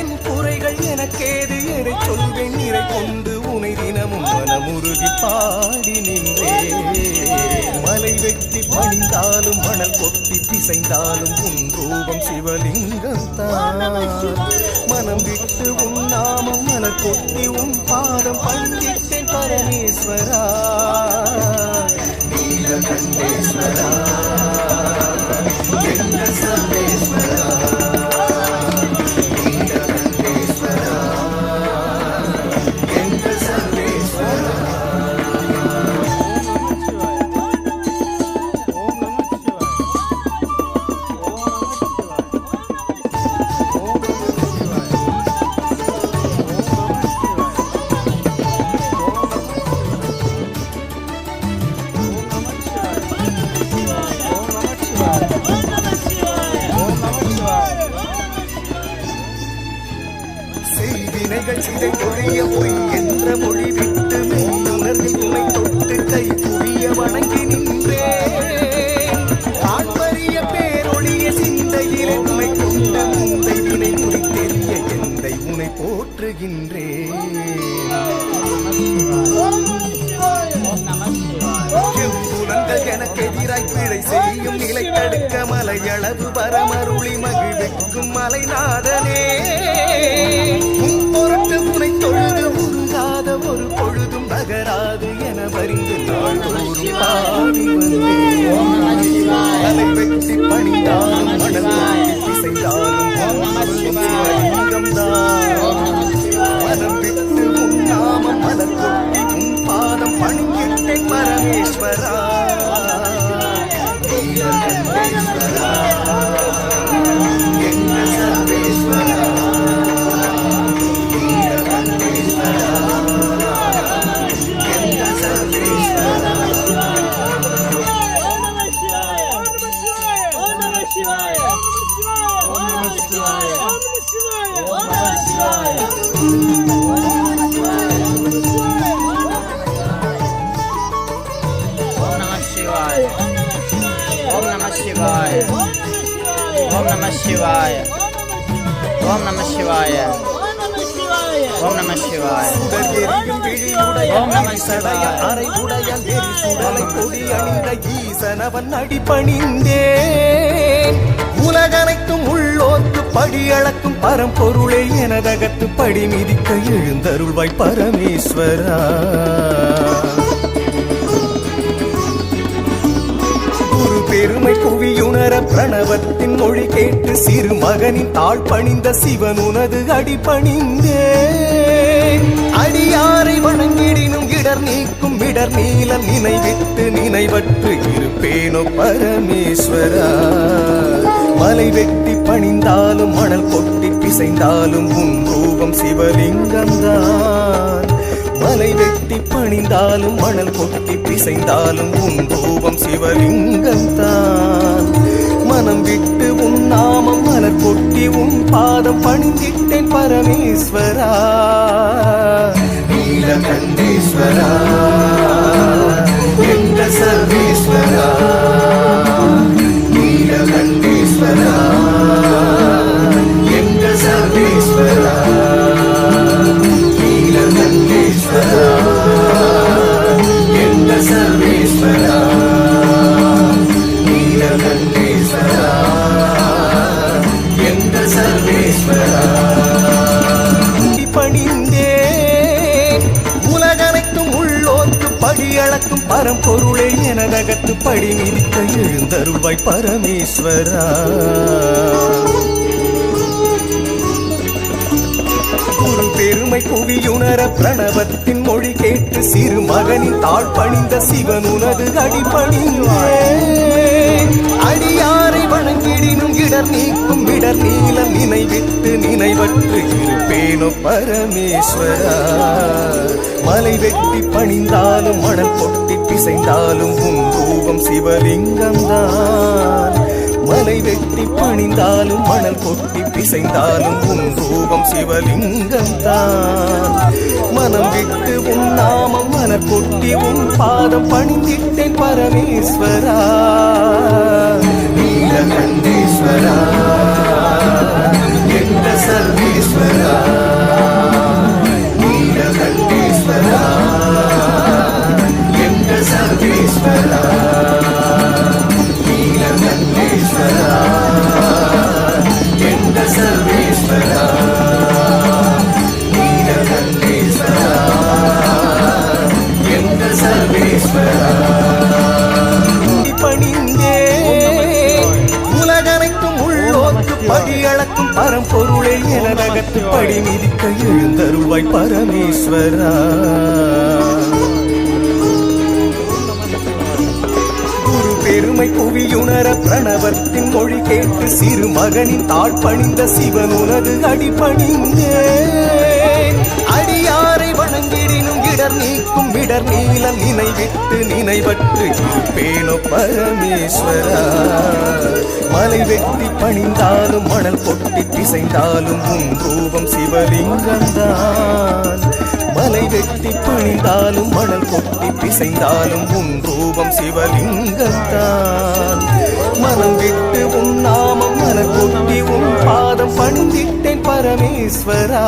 என் குறைகள் எனக்கேது எதை சொல்வேன். நிறை கொண்டு உனை தினமும் மனமுருகி பாடி நின்றே. மலை வெட்டி பணிந்தாலும் மணல் கொட்டி பிசைந்தாலும் உன் ரூபம் சிவலிங்கம் தான் மனம் விட்டு உன் நாமம் மலர் கொட்டி உன் பாதம் பண்டித்தேன் பரமேஸ்வரா. செய்வினைகள் சிதை பொய் என்ற மொழி விட்டு மெய்யுணர்வில் துணை தொட்டு கை புரிய வணங்கி நின்றேன் ஆண்பரிய பேரொழிய சிந்தையிலே உனை கொண்ட முந்தை வினை குறித்தெரிய எந்தை உனை போற்றுகின்றேன் எனக்கு எதிராய் பிழை செய்யும் நிலை தடுக்க மலையளவு பரமருளி மகிழ்விக்கும் மலைநாதனே. ஓம் நம சிவாய. ஓம் நம சிவாய. ஓம் நம சிவாய. ஓம் நம சிவாய. அரை உடைய சுடலை கொடி அணிந்த ஈசனவன் அடிபணிந்தேன். உலகனைத்தும் உள்ளோத்து படியளக்கும் பரம்பொருளை எனதகத்து படி மிதிக்க எழுந்தருள்வாய் பரமேஸ்வரா. புவியுணர பிரணவத்தின் மொழி கேட்டு சிறு மகனின் தாழ் பணிந்த சிவன் உனது அடி பணிந்தே. அடியாரை வணங்கிடினும் இடர் நீக்கும் இடர் நீல நினைவிட்டு நினைவற்று இருப்பேனோ பரமேஸ்வரா. மலை வெட்டி பணிந்தாலும் மணல் கொட்டி பிசைந்தாலும் உன் ரூபம் சிவலிங்கம்தான் மலை வெட்டி பணிந்தாலும் மணல் கொட்டி பிசைந்தாலும் உன் ரூபம் சிவலிங்கந்தான் மலர் உன் பாதம் பணிந்திட்டேன் பரமேஸ்வரா. நீலகண்டேஸ்வரா. படி அளக்கும் பரம்பொருளே எனதகத்து படி மிதிக்க எழுந்தருள்வாய் பரமேஸ்வரா. குரு பெருமை புவியுணர பிரணவத்தின் மொழி கேட்டு சிறு மகனின் தாழ் பணிந்த சிவன் உனது அடி அடியா அடியாரை இடர் நீக்கும் இடர் நீல நினைவிட்டு நினைவற்று இருப்பேனோ பரமேஸ்வரா. மலை வெட்டி பணிந்தாலும் மணல் பொட்டி பிசைந்தாலும் உன் ரூபம் சிவலிங்கம்தான். மலை வெட்டி பணிந்தாலும் மணல் கொட்டி பிசைந்தாலும் உன் ரூபம் சிவலிங்கம் தான் மனம் விட்டு உன் நாமம் மன கொட்டி உன் பாதம் பணிந்திட்டேன் பரமேஸ்வரா. நீலகண்டேஸ்வரா நீலகண்டேஸ்வரா எந்த சர்வேஸ்வரா நீலகண்டேஸ்வரா எந்த சர்வேஸ்வரா பணிந்தே உலகனைக்கும் படி மிதிக்க எழுந்தருள்வாய் பரமேஸ்வரா. பெருமை புவியுணர பிரணவத்தின் மொழி கேட்டு சிறு மகனின் தாழ் பணிந்த சிவன் உனது அடிபணிந்தேன் அடியாரை வணங்கிடினும் இடர் நீக்கும் இடர் நீல நினைவிட்டு நினைவற்று இருப்பேனோ பரமேஸ்வரா. மலை வெட்டி பணிந்தாலும் மணல் பொட்டி பிசைந்தாலும் உன் ரூபம் சிவலிங்கம்தான். மலை வெட்டி பணிந்தாலும் மணல் கொட்டி பிசைந்தாலும் உன் ரூபம் சிவலிங்கத்தான் மனம் விட்டு உன் நாமம் மன கொட்டி உன் பாதம் பணிந்திட்டேன் பரமேஸ்வரா.